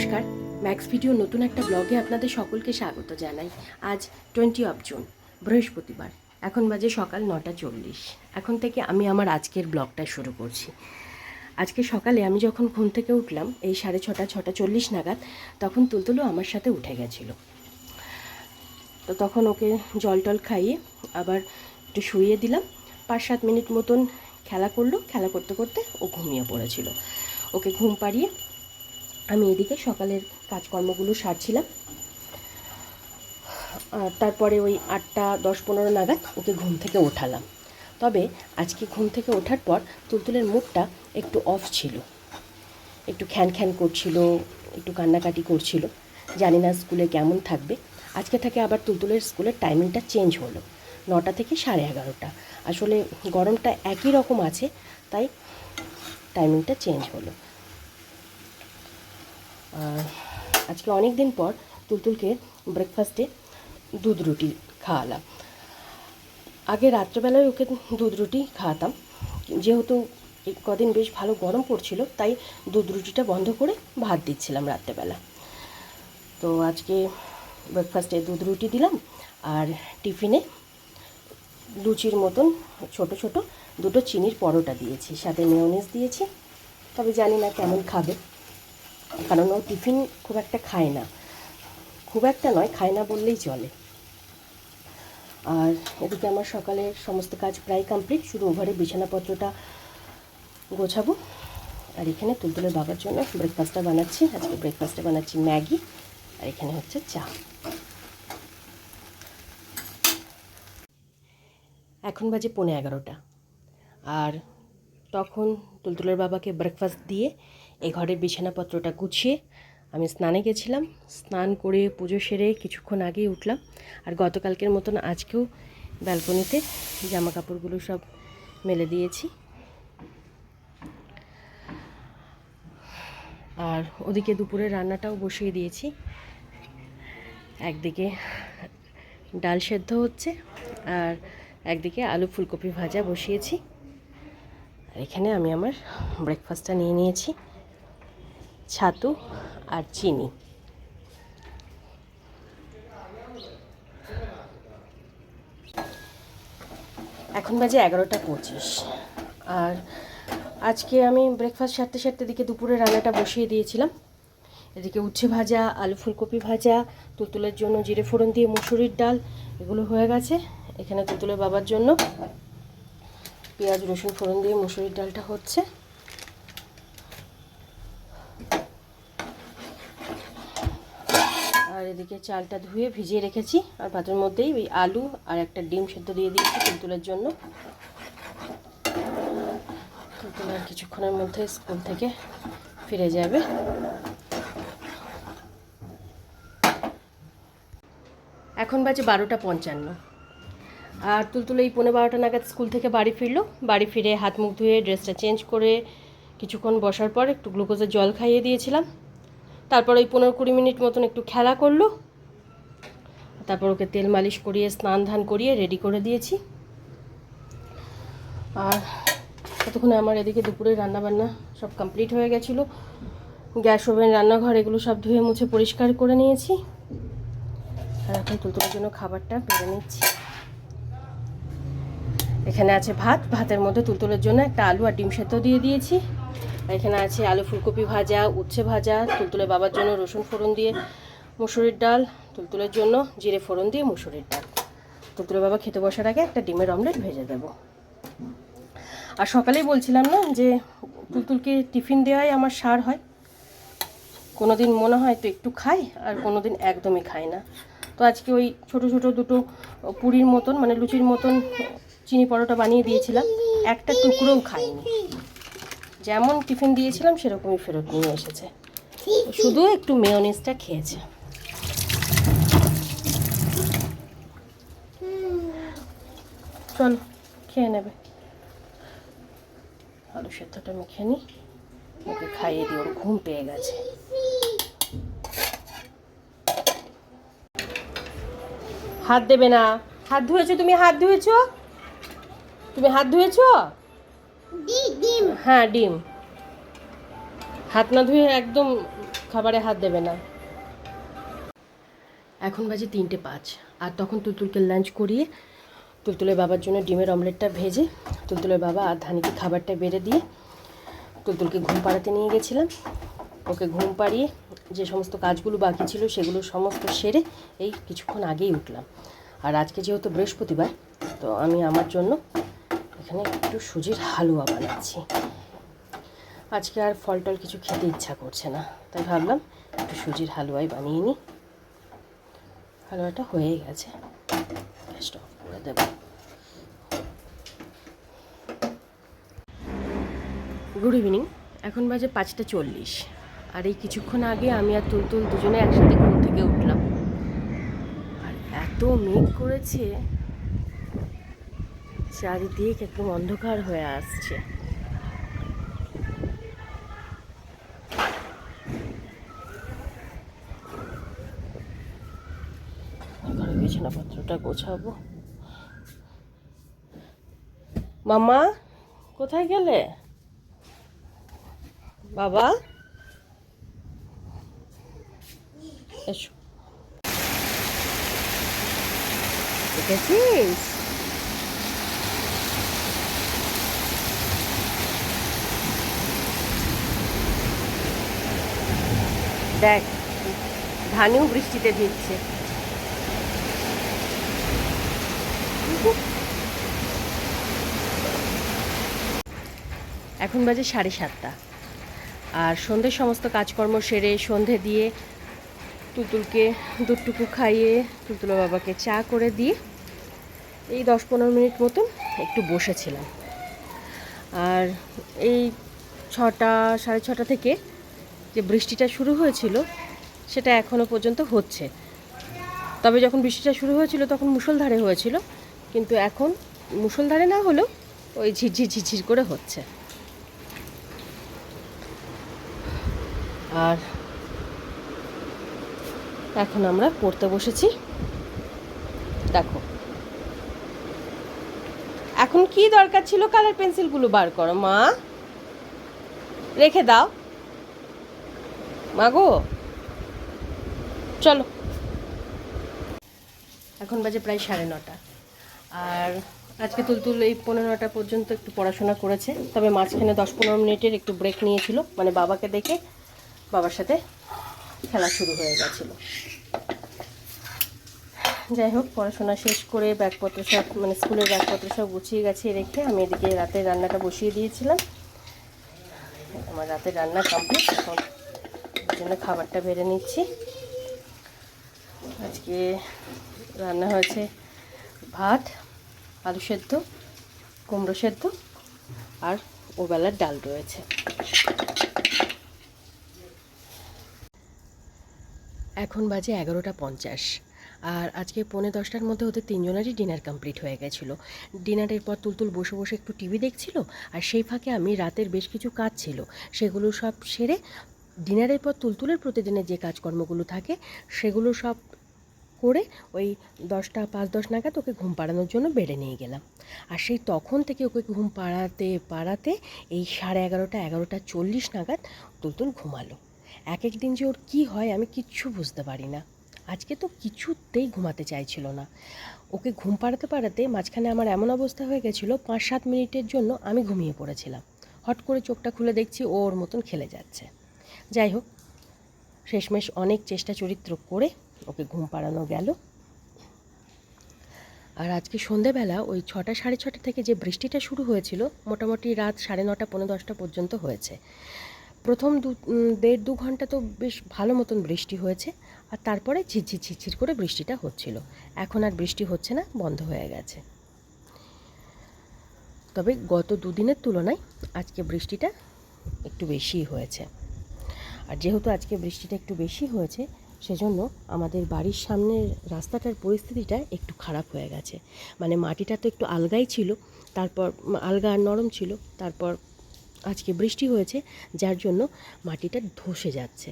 নমস্কার। Max video নতুন একটা ব্লগে আপনাদের সকলকে স্বাগত জানাই। আজ টোয়েন্টি অফ জুন বৃহস্পতিবার। এখন বাজে সকাল নটা চল্লিশ। এখন থেকে আমি আমার আজকের ব্লগটা শুরু করছি। আজকে সকালে আমি যখন ঘুম থেকে উঠলাম, এই সাড়ে ছটা ছটা চল্লিশ নাগাদ, তখন তুলতুলো আমার সাথে উঠে গেছিল। তো তখন ওকে জল টল খাইয়ে আবার একটু শুইয়ে দিলাম। পাঁচ সাত মিনিট মতন খেলা করল। খেলা করতে করতে ও ঘুমিয়ে পড়েছিল। ওকে ঘুম পাড়িয়ে আমি এদিকে সকালের কাজকর্মগুলো সারছিলাম। তারপরে ওই আটটা দশ পনেরো নাগাদ ওকে ঘুম থেকে ওঠালাম। তবে আজকে ঘুম থেকে ওঠার পর তুলতুলের মুখটা একটু অফ ছিল। একটু খ্যান খ্যান করছিল, একটু কান্নাকাটি করছিল। জানি না স্কুলে কেমন থাকবে। আজকে থেকে আবার তুলতুলের স্কুলের টাইমিংটা চেঞ্জ হলো। নটা থেকে সাড়ে এগারোটা। আসলে গরমটা একই রকম আছে, তাই টাইমিংটা চেঞ্জ হলো। আজকে অনেক দিন পর তুলতুলকে ব্রেকফাস্টে দুধ রুটি খাওয়ালাম। আগে রাত্রেবেলায় ওকে দুধ রুটি খাওয়াতাম। যেহেতু কদিন বেশ ভালো গরম পড়ছিল, তাই দুধ রুটিটা বন্ধ করে ভাত দিচ্ছিলাম রাত্রেবেলা। তো আজকে ব্রেকফাস্টে দুধ রুটি দিলাম আর টিফিনে লুচির মতন ছোট ছোট দুটো চিনির পরোটা দিয়েছি, সাথে মেয়নিজ দিয়েছি। তবে জানি না কেমন খাবে। কারণ ও টিফিন খুব একটা খায় না। খুব একটা নয়, খায় না বললেই চলে। আর এদিকে আমার সকালের সমস্ত কাজ প্রায় কমপ্লিট শুধু ওভারে বিছানাপত্রটা গোছাবো। আর এখানে তুলতুলের বাবার জন্য ব্রেকফাস্টটা বানাচ্ছি। আজকে ব্রেকফাস্টে বানাচ্ছি ম্যাগি, আর এখানে হচ্ছে চা। এখন বাজে পৌনে এগারোটা। আর তখন তুলতুলের বাবাকে ব্রেকফাস্ট দিয়ে এই ঘরের বিছানাপত্রটা গুছিয়ে আমি স্নানে গেছিলাম। স্নান করে পুজো সেরে কিছুক্ষণ আগেই উঠলাম। আর গতকালকের মতন আজকেও ব্যালকনিতে জামা কাপড়গুলো সব মেলে দিয়েছি। আর ওদিকে দুপুরে রান্নাটাও বসিয়ে দিয়েছি। একদিকে ডাল সেদ্ধ হচ্ছে আর একদিকে আলু ফুলকপি ভাজা বসিয়েছি। এখানে আমি আমার ব্রেকফাস্টটা নিয়ে নিয়েছি। ছাতু আর চিনি। এখন বাজে এগারোটা পঁচিশ। আর আজকে আমি ব্রেকফাস্ট সারতে সারতে দিকে দুপুরে রান্নাটা বসিয়ে দিয়েছিলাম। এদিকে উচ্ছে ভাজা, আলু ফুলকপি ভাজা, তুতুলের জন্য জিরে ফোড়ন দিয়ে মুসুরির ডাল, এগুলো হয়ে গেছে। এখানে তুতুলের বাবার জন্য পেঁয়াজ, রসুন ফোড়ন দিয়ে মুসুরির ডালটা হচ্ছে। এদিকে চালটা ধুয়ে ভিজিয়ে রেখেছি আর ভাতের মধ্যেই ওই আলু আর একটা ডিম সেদ্ধ দিয়ে দিয়েছি তুলতুলের জন্য। তুলতুল আর কিছুক্ষণের মধ্যে স্কুল থেকে ফিরে যাবে। এখন বাজে বারোটা পঞ্চান্ন। আর তুলতুল এই পনেরো বারোটা নাগাদ স্কুল থেকে বাড়ি ফিরলো। বাড়ি ফিরে হাত মুখ ধুয়ে ড্রেসটা চেঞ্জ করে কিছুক্ষণ বসার পর একটু গ্লুকোজের জল খাইয়ে দিয়েছিলাম। তারপর ওই পনেরো কুড়ি মিনিট মতন একটু খেলা করল। তারপর ওকে তেল মালিশ করিয়ে, স্নান ধান করিয়ে রেডি করে দিয়েছি। আর ততক্ষণে আমার এদিকে দুপুরে রান্নাবান্না সব কমপ্লিট হয়ে গেছিল। গ্যাস ওভেন, রান্নাঘর এগুলো সব ধুয়ে মুছে পরিষ্কার করে নিয়েছি। আর এখন তুলতুলের জন্য খাবারটা বেড়ে নিচ্ছি। এখানে আছে ভাত, ভাতের মধ্যে তুলতুলের জন্য একটা আলু আর ডিম সেদ্ধ দিয়ে দিয়েছি। এখানে আছে আলু ফুলকপি ভাজা, উচ্ছে ভাজা তুলতুলের বাবার জন্য রসুন ফোড়ন দিয়ে মুসুরির ডাল তুলতুলের জন্য জিরে ফোড়ন দিয়ে মুসুরির ডাল। তুলতুলের বাবা খেতে বসার আগে একটা ডিমের অমলেট ভেজে দেবো। আর সকালেই বলছিলাম না যে তুলতুলকে টিফিন দেওয়াই আমার সার হয়। কোনো দিন মনে হয় তো একটু খাই, আর কোনো দিন একদমই খাই না। তো আজকে ওই ছোট ছোট দুটো পুরীর মতন মানে লুচির মতন চিনি পরোটা বানিয়ে দিয়েছিলাম, একটা টুকরোও খাইনি। যেমন টিফিন দিয়েছিলাম, সেরকমই ফেরত নিয়ে এসেছে। শুধু একটু মেয়নিজটা খেয়েছে। চলো, খেয়ে নেবে। আলু সেদ্ধটা মেখে নিই ওকে খাইয়ে দিই ওর ঘুম পেয়ে গেছে। হাত দেবে না। হাত ধুয়েছো? তুমি হাত ধুয়েছো? তুমি হাত ধুয়েছো? হ্যাঁ ডিম। হাত না ধুয়ে একদম খাবারে হাত দেবে না। এখন বাজে তিনটে পাঁচ। আর তখন তুলতুলকে লাঞ্চ করিয়ে তুলতুলের বাবার জন্য ডিমের অমলেটটা ভেজে তুলতুলের বাবা আর ধানিকে খাবারটা বেড়ে দিয়ে তুলতুলকে ঘুম পাড়াতে নিয়ে গেছিলাম। ওকে ঘুম পাড়িয়ে যে সমস্ত কাজগুলো বাকি ছিল সেগুলো সমস্ত সেরে এই কিছুক্ষণ আগেই উঠলাম। আর আজকে যেহেতু বৃহস্পতিবার তো আমি আমার জন্য এখানে একটু সুজির হালুয়া বানাচ্ছি। আজকে আর ফল টল কিছু খেতে ইচ্ছা করছে না। তাই ভাবলাম একটু সুজির হালুয়াই বানিয়ে নিই। হালুয়াটা হয়ে গেছে। গ্যাসটা অফ করে দেবো। গুড ইভিনিং এখন বাজে পাঁচটা চল্লিশ। আর এই কিছুক্ষণ আগে আমি আর তুলতুল দুজনে একসাথে ঘুম থেকে উঠলাম। আর এত মেঘ করেছে। চারিদিক একদম অন্ধকার হয়ে আসছে। বিছানাপত্রটা গোছাবো। মামা কোথায় গেলে? বাবা? এসো। দেখেছিস? দেখ, ধানেও বৃষ্টিতে ভিজছে। এখন বাজে সাড়ে সাতটা। আর সন্ধ্যের সমস্ত কাজকর্ম সেরে সন্ধে দিয়ে তুতুলকে দুটুকু খাইয়ে তুতুলো বাবাকে চা করে দিয়ে এই দশ পনেরো মিনিট মতন একটু বসেছিলাম। আর এই ছটা, সাড়ে ছটা থেকে যে বৃষ্টিটা শুরু হয়েছিল, সেটা এখনও পর্যন্ত হচ্ছে। তবে যখন বৃষ্টিটা শুরু হয়েছিল, তখন মুষলধারে হয়েছিল, কিন্তু এখন মুষলধারে না হলেও ওই ঝিরঝির ঝিরঝির করে হচ্ছে। আর এখন আমরা পড়তে বসেছি। দেখো। এখন কি দরকার ছিল? কালার পেন্সিলগুলো বার করো, মা। রেখে দাও। মা গো চলো। এখন বাজে প্রায় সাড়ে নটা। আর আজকে তুলতুল এই পনেরো নটা পর্যন্ত একটু পড়াশোনা করেছে, তবে মাঝখানে দশ পনেরো মিনিটের একটু ব্রেক নিয়েছিল। মানে বাবাকে দেখে বাবার সাথে খেলা শুরু হয়ে গেছিল। যাই হোক, পড়াশোনা শেষ করে ব্যাগপত্র সব মানে স্কুলের ব্যাগপত্র সব গুছিয়ে গাছিয়ে রেখে আমি এদিকে রাতের রান্নাটা বসিয়ে দিয়েছিলাম। আমার রাতের রান্না কমপ্লিট এখন জন্য খাবারটা বেড়ে নিচ্ছি। আজকে রান্না হয়েছে ভাত, আলু সেদ্ধ, কুমড়ো সেদ্ধ আর ওবেলার ডাল রয়েছে। এখন বাজে এগারোটা পঞ্চাশ আর আজকে পৌনে দশটার মধ্যে ওদের তিনজনেরই ডিনার কমপ্লিট হয়ে গেছিল। ডিনারের পর তুলতুল বসে বসে একটু টিভি দেখছিল আর সেই ফাঁকে আমি রাতের বেশ কিছু কাজ ছিল, সেগুলো সব সেরে ডিনারের পর তুলতুলের প্রতিদিনের যে কাজকর্মগুলো থাকে, সেগুলো সব করে ওই দশটা, পাঁচ দশ নাগাদ ওকে ঘুম পাড়ানোর জন্য বেড়ে নিয়ে গেলাম। আর সেই তখন থেকে ওকে ঘুম পাড়াতে পাড়াতে এই সাড়ে এগারোটা এগারোটা চল্লিশ নাগাদ তুলতুল ঘুমালো। এক এক দিন যে ওর কী হয় আমি কিচ্ছু বুঝতে পারি না। আজকে তো কিছুতেই ঘুমাতে চাইছিল না। ওকে ঘুম পাড়াতে পাড়াতে মাঝখানে আমার এমন অবস্থা হয়ে গেছিল, পাঁচ সাত মিনিটের জন্য আমি ঘুমিয়ে পড়েছিলাম। হট করে চোখটা খুলে দেখছি ওর মতন খেলে যাচ্ছে। যাই হোক, শেষমেশ অনেক চেষ্টা চরিত্র করে ওকে ঘুম পাড়ানো গেল। আর আজকে সন্ধেবেলা ওই ছটা সাড়ে ছটা থেকে যে বৃষ্টিটা শুরু হয়েছিল, মোটামুটি রাত সাড়ে নটা পনেরো দশটা পর্যন্ত হয়েছে। প্রথম দু দেড় দু ঘণ্টা তো বেশ ভালো মতন বৃষ্টি হয়েছে, আর তারপরে ঝিরঝির ঝিরঝির করে বৃষ্টিটা হচ্ছিল। এখন আর বৃষ্টি হচ্ছে না, বন্ধ হয়ে গেছে। তবে গত দুদিনের তুলনায় আজকে বৃষ্টিটা একটু বেশিই হয়েছে। আর যেহেতু আজকে বৃষ্টিটা একটু বেশি হয়েছে, সেজন্য আমাদের বাড়ির সামনের রাস্তাটার পরিস্থিতিটা একটু খারাপ হয়ে গেছে। মানে মাটিটা তো একটু আলগাই ছিল, তারপর আলগা আর নরম ছিল, তারপর আজকে বৃষ্টি হয়েছে, যার জন্য মাটিটা ধসে যাচ্ছে।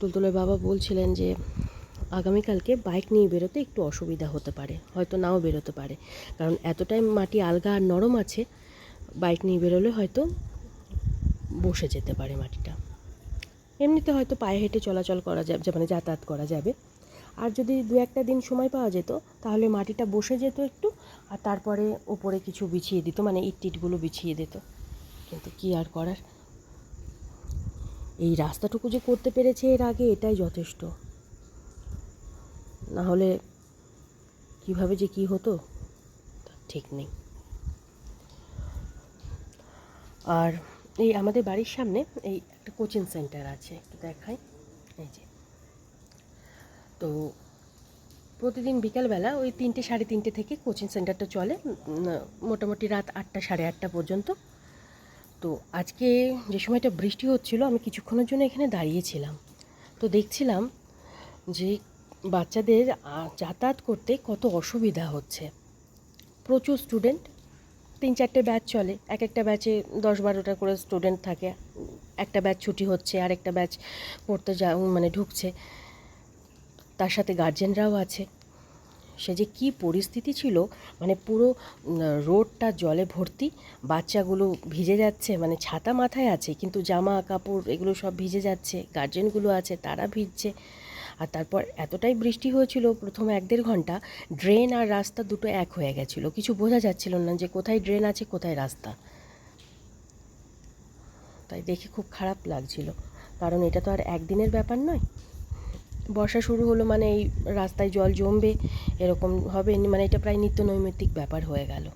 তুলতুলের বাবা বলছিলেন যে, আগামীকালকে বাইক নিয়ে বেরোতে একটু অসুবিধা হতে পারে, হয়তো নাও বেরোতে পারে। কারণ এতটাই মাটি আলগা আর নরম আছে বাইক নিয়ে বেরোলে হয়তো বসে যেতে পারে মাটিটা। এমনিতে হয়তো পায়ে হেঁটে চলাচল করা যাবে মানে যাতায়াত করা যাবে। আর যদি দু একটা দিন সময় পাওয়া যেত, তাহলে মাটিটা বসে যেত একটু, আর তারপরে ওপরে কিছু বিছিয়ে দিত মানে ইট টিটগুলো বিছিয়ে দিত। কিন্তু কি আর করার? এই রাস্তাটুকু যে করতে পেরেছে এর আগে, এটাই যথেষ্ট। না হলে কীভাবে যে কি হতো ঠিক নেই। আর এই আমাদের বাড়ির সামনে এই একটা কোচিং সেন্টার আছে, একটু দেখাই। এই যে। তো প্রতিদিন বিকালবেলা ওই তিনটে সাড়ে তিনটে থেকে কোচিং সেন্টারটা চলে মোটামুটি রাত আটটা সাড়ে আটটা পর্যন্ত। তো আজকে যে সময়টা বৃষ্টি হচ্ছিল, আমি কিছুক্ষণের জন্য এখানে দাঁড়িয়েছিলাম তো দেখছিলাম যে বাচ্চাদের যাতায়াত করতে কত অসুবিধা হচ্ছে। প্রচুর স্টুডেন্ট তিন চারটে ব্যাচ চলে। এক একটা ব্যাচে দশ বারোটা করে স্টুডেন্ট থাকে। একটা ব্যাচ ছুটি হচ্ছে আর একটা ব্যাচ পড়তে যা মানে ঢুকছে। তার সাথে গার্জেনরাও আছে। সে যে কী পরিস্থিতি ছিল মানে পুরো রোডটা জলে ভর্তি, বাচ্চাগুলো ভিজে যাচ্ছে মানে ছাতা মাথায় আছে, কিন্তু জামা কাপড় এগুলো সব ভিজে যাচ্ছে গার্জেনগুলো আছে, তারা ভিজছে। আর তারপর এতটাই বৃষ্টি হয়েছিল প্রথম এক দেড় ঘণ্টা ড্রেন আর রাস্তা দুটো এক হয়ে গেছিল। কিছু বোঝা যাচ্ছিল না যে কোথায় ড্রেন আছে, কোথায় রাস্তা। তাই দেখে খুব খারাপ লাগছিল। কারণ এটা তো আর একদিনের ব্যাপার নয়। বর্ষা শুরু হলো মানে এই রাস্তায় জল জমবে, এরকম হবে মানে এটা প্রায় নিত্য নৈমিত্তিক ব্যাপার হয়ে গেল।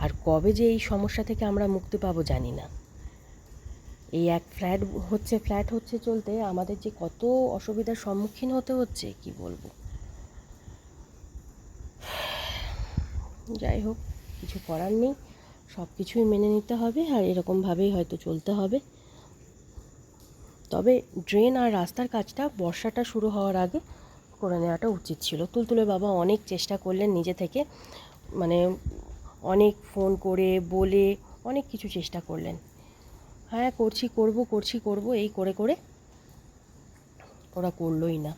আর কবে যে এই সমস্যা থেকে আমরা মুক্তি পাবো জানি না। এই এক ফ্ল্যাট হচ্ছে ফ্ল্যাট হচ্ছে চলতে আমাদের যে কত অসুবিধার সম্মুখীন হতে হচ্ছে, কি বলব? যাই হোক, কিছু করার নেই সব কিছুই মেনে নিতে হবে আর এরকমভাবেই হয়তো চলতে হবে। তবে ড্রেন আর রাস্তার কাজটা বর্ষাটা শুরু হওয়ার আগে করে নেওয়াটা উচিত ছিল। তুলতুলে বাবা অনেক চেষ্টা করলেন নিজে থেকে মানে অনেক ফোন করে, বলে অনেক কিছু চেষ্টা করলেন। হ্যাঁ করছি, করব করছি, করব, এই করে করে ওরা করলোই না।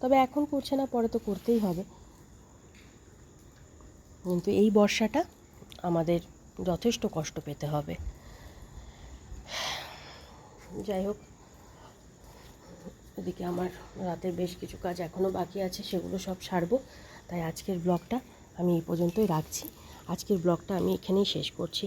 তবে এখন করছে না, পরে তো করতেই হবে। কিন্তু এই বর্ষাটা আমাদের যথেষ্ট কষ্ট পেতে হবে। যাই হোক, এদিকে আমার রাতের বেশ কিছু কাজ এখনও বাকি আছে, সেগুলো সব সারবো। তাই আজকের ব্লগটা আমি এই পর্যন্তই রাখছি। আজকের ব্লগটা আমি এখানেই শেষ করছি।